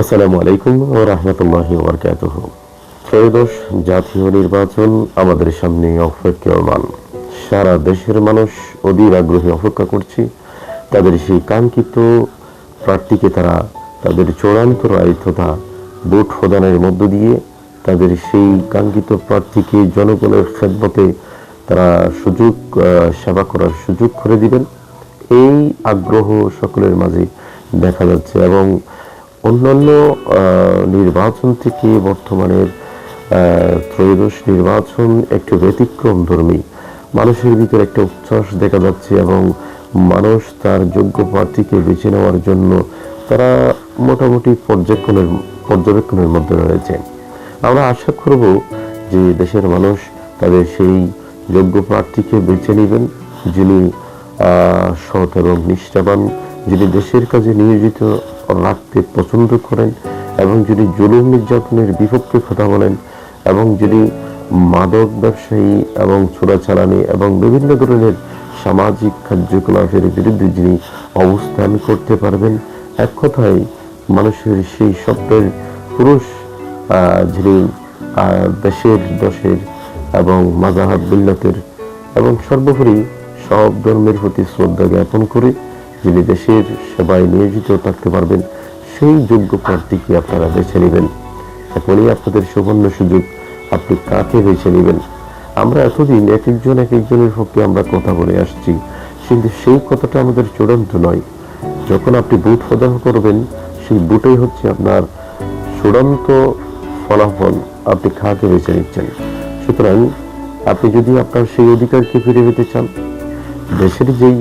আসসালামু আলাইকুম ও রহমতুল্লাহি ওবরকাতুহ ত্রয়োদশ জাতীয় নির্বাচন আমাদের সামনে অপেক্ষমান। সারা দেশের মানুষ অধীর আগ্রহে অপেক্ষা করছে। তাদের সেই কাঙ্ক্ষিত প্রার্থীকে তারা তাদের চূড়ান্ত রায় তথা ভোট প্রদানের মধ্য দিয়ে তাদের সেই কাঙ্ক্ষিত প্রার্থীকে জনগণের খেদমতে তারা সুযোগ সেবা করার সুযোগ করে দিবেন। এই আগ্রহ সকলের মাঝে দেখা যাচ্ছে এবং অন্যান্য নির্বাচন থেকে বর্তমানের ত্রয়োদশ নির্বাচন একটু ব্যতিক্রম ধর্মী মানুষের ভিতরে একটা উচ্ছ্বাস দেখা যাচ্ছে এবং মানুষ তার যোগ্য প্রার্থীকে বেছে নেওয়ার জন্য তারা মোটামুটি পর্যবেক্ষণের পর্যবেক্ষণের মধ্যে রয়েছে। আমরা আশা করব যে দেশের মানুষ তাদের সেই যোগ্য প্রার্থীকে বেছে নেবেন যিনি সৎ এবং নিষ্ঠাবান যিনি দেশের কাজে নিয়োজিত রাখতে পছন্দ করেন এবং যিনি জুলুম নির্যাতনের বিপক্ষে কথা বলেন এবং যিনি মাদক ব্যবসায়ী এবং চোরাচালানি এবং বিভিন্ন ধরনের সামাজিক কার্যকলাপের বিরুদ্ধে যিনি অবস্থান করতে পারবেন, এক কথায় মানুষের সেই স্বপ্নের পুরুষ যিনি দেশের দশের এবং মাজাহাব বিল্লাতের এবং সর্বোপরি সব ধর্মের প্রতি শ্রদ্ধা জ্ঞাপন করে যিনি দেশের সেবায় নিয়োজিত থাকতে পারবেন, সেই যোগ্য প্রার্থীকে আপনারা বেছে নেবেন? এখনই আপনাদের সুবর্ণ সুযোগ, আপনি কাকে বেছে নেবেন? আমরা এতদিন এক একজন এক একজনের পক্ষে আমরা কথা বলে আসছি, কিন্তু সেই কথাটা আমাদের চূড়ান্ত নয়। যখন আপনি বুট প্রদান করবেন, সেই বুটেই হচ্ছে আপনার চূড়ান্ত ফলাফল আপনি কাকে বেছে নিচ্ছেন? সুতরাং আপনি যদি আপনার সেই অধিকারকে ফিরে পেতে চান, দেশের যেই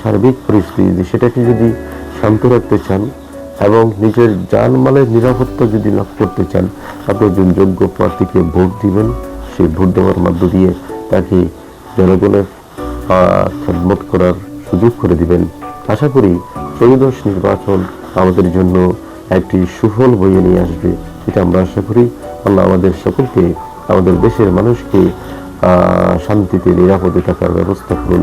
সার্বিক পরিস্থিতি, সেটাকে যদি শান্ত রাখতে চান এবং নিজের জানমালের নিরাপত্তা যদি লাভ করতে চান, আপনি একজন যোগ্য প্রার্থীকে ভোট দিবেন। সেই ভোট দেওয়ার মধ্য দিয়ে তাকে জনগণের খেদমত করার সুযোগ করে দিবেন। আশা করি ত্রয়োদশ নির্বাচন আমাদের জন্য একটি সুফল বইয়ে নিয়ে আসবে। এটা আমরা আশা করি। আল্লাহ আমাদের সকলকে, আমাদের দেশের মানুষকে শান্তিতে, নিরাপদে থাকার ব্যবস্থা করুন।